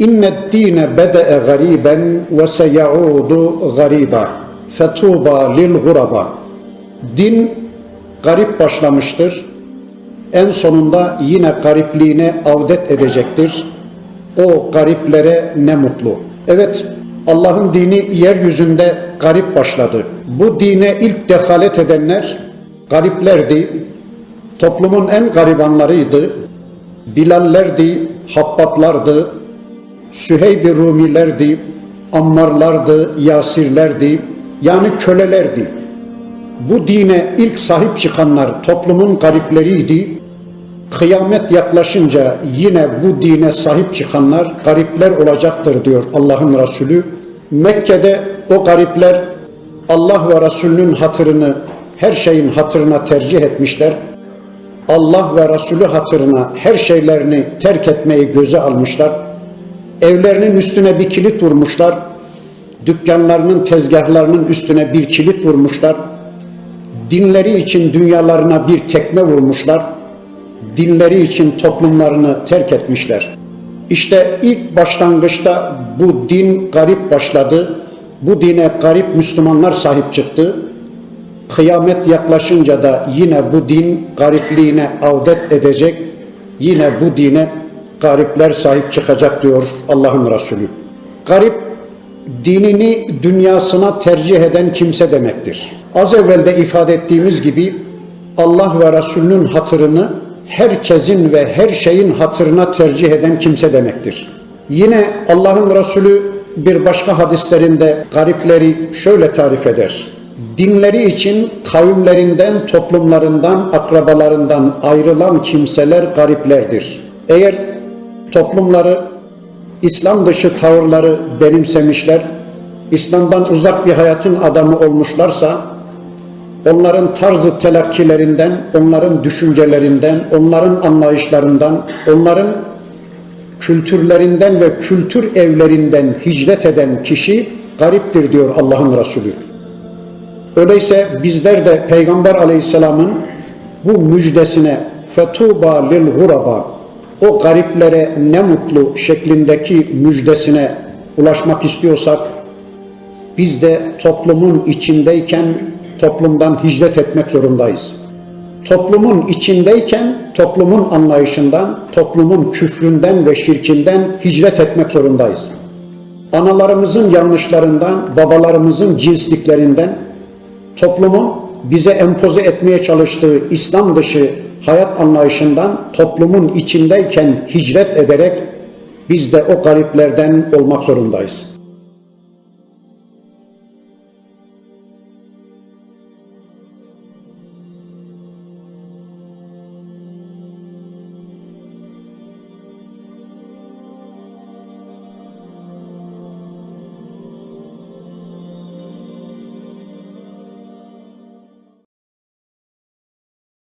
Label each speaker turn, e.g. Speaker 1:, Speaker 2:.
Speaker 1: Dine bede'e gariben ve seyaudu gariba. Fetuba lil guraba. Din garip başlamıştır. En sonunda yine garipliğine avdet edecektir. O gariplere ne mutlu. Evet, Allah'ın dini yeryüzünde garip başladı. Bu dine ilk dehalet edenler gariplerdi. Toplumun en garibanlarıydı. Bilallerdi, Habbablardı, Süheyb-i Rumilerdi, Ammarlardı, Yasirlerdi, yani kölelerdi. Bu dine ilk sahip çıkanlar toplumun garipleriydi. Kıyamet yaklaşınca yine bu dine sahip çıkanlar garipler olacaktır diyor Allah'ın Resulü. Mekke'de o garipler Allah ve Resulünün hatırını her şeyin hatırına tercih etmişler. Allah ve Resulü hatırına her şeylerini terk etmeyi göze almışlar. Evlerinin üstüne bir kilit vurmuşlar. Dükkanlarının, tezgahlarının üstüne bir kilit vurmuşlar. Dinleri için dünyalarına bir tekme vurmuşlar. Dinleri için toplumlarını terk etmişler. İşte ilk başlangıçta bu din garip başladı. Bu dine garip Müslümanlar sahip çıktı. Kıyamet yaklaşınca da yine bu din garipliğine avdet edecek. Yine bu dine garipler sahip çıkacak diyor Allah'ın Resulü. Garip dinini dünyasına tercih eden kimse demektir. Az evvel de ifade ettiğimiz gibi Allah ve Resulünün hatırını herkesin ve her şeyin hatırına tercih eden kimse demektir. Yine Allah'ın Resulü bir başka hadislerinde garipleri şöyle tarif eder. Dinleri için kavimlerinden, toplumlarından, akrabalarından ayrılan kimseler gariplerdir. Eğer toplumları İslam dışı tavırları benimsemişler, İslam'dan uzak bir hayatın adamı olmuşlarsa, onların tarzı telakkilerinden, onların düşüncelerinden, onların anlayışlarından, onların kültürlerinden ve kültür evlerinden hicret eden kişi gariptir diyor Allah'ın Resulü. Öyleyse bizler de Peygamber aleyhisselamın bu müjdesine fetuba lil guraba o gariplere ne mutlu şeklindeki müjdesine ulaşmak istiyorsak biz de toplumun içindeyken toplumdan hicret etmek zorundayız. Toplumun içindeyken toplumun anlayışından, toplumun küfründen ve şirkinden hicret etmek zorundayız. Analarımızın yanlışlarından, babalarımızın cinsliklerinden, toplumun bize empoze etmeye çalıştığı İslam dışı hayat anlayışından toplumun içindeyken hicret ederek biz de o gariplerden olmak zorundayız.